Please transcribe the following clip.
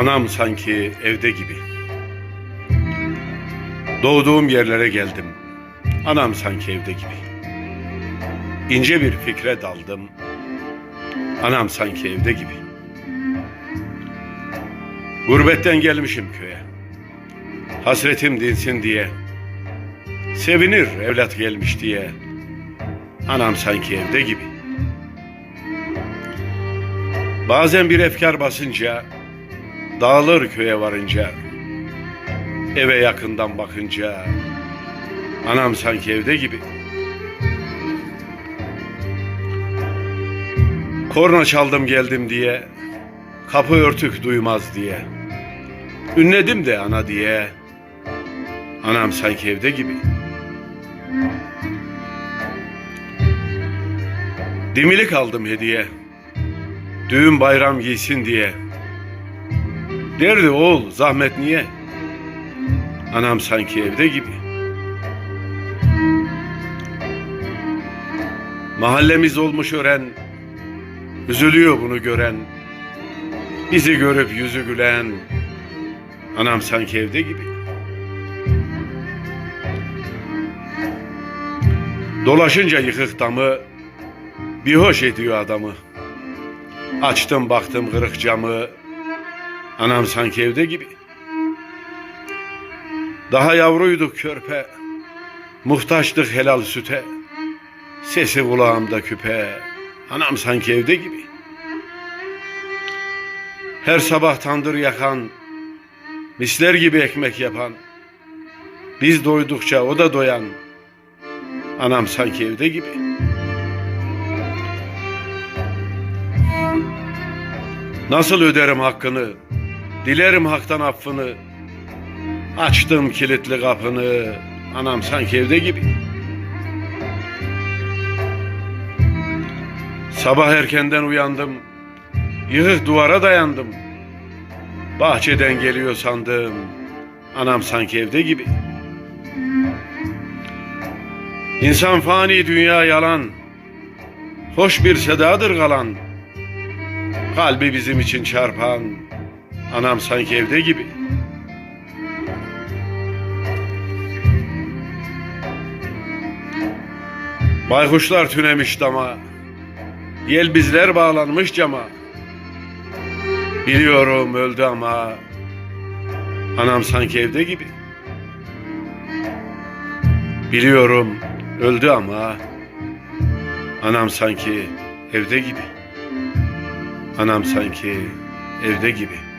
Anam sanki evde gibi. Doğduğum yerlere geldim. Anam sanki evde gibi. İnce bir fikre daldım. Anam sanki evde gibi. Gurbetten gelmişim köye. Hasretim dinsin diye. Sevinir evlat gelmiş diye. Anam sanki evde gibi. Bazen bir efkar basınca Dağılır köye varınca Eve yakından bakınca Anam sanki evde gibi. Korna çaldım geldim diye Kapı örtük duymaz diye. Ünledim de ana diye Anam sanki evde gibi. Dimilik aldım hediye Düğün bayram giysin diye Derdi oğul zahmet niye? Anam sanki evde gibi. Mahallemiz olmuş ören, üzülüyor bunu gören. Bizi görüp yüzü gülen, anam sanki evde gibi. Dolaşınca yıkık damı, bir hoş ediyor adamı. Açtım baktım kırık camı, Anam sanki evde gibi. Daha yavruyduk körpe. Muhtaçtık helal süte. Sesi kulağımda küpe. Anam sanki evde gibi. Her sabah tandır yakan, misler gibi ekmek yapan, biz doydukça o da doyan, anam sanki evde gibi. Nasıl öderim hakkını, Dilerim haktan affını. Açtım kilitli kapını. Anam sanki evde gibi. Sabah erkenden uyandım. Yığık duvara dayandım. Bahçeden geliyor sandım. Anam sanki evde gibi. İnsan fani dünya yalan. Hoş bir sedadır kalan. Kalbi bizim için çarpan Anam sanki evde gibi. Baykuşlar tünemiş dama. Yel bizler bağlanmış cama. Biliyorum öldü ama anam sanki evde gibi. Biliyorum öldü ama anam sanki evde gibi. Anam sanki evde gibi.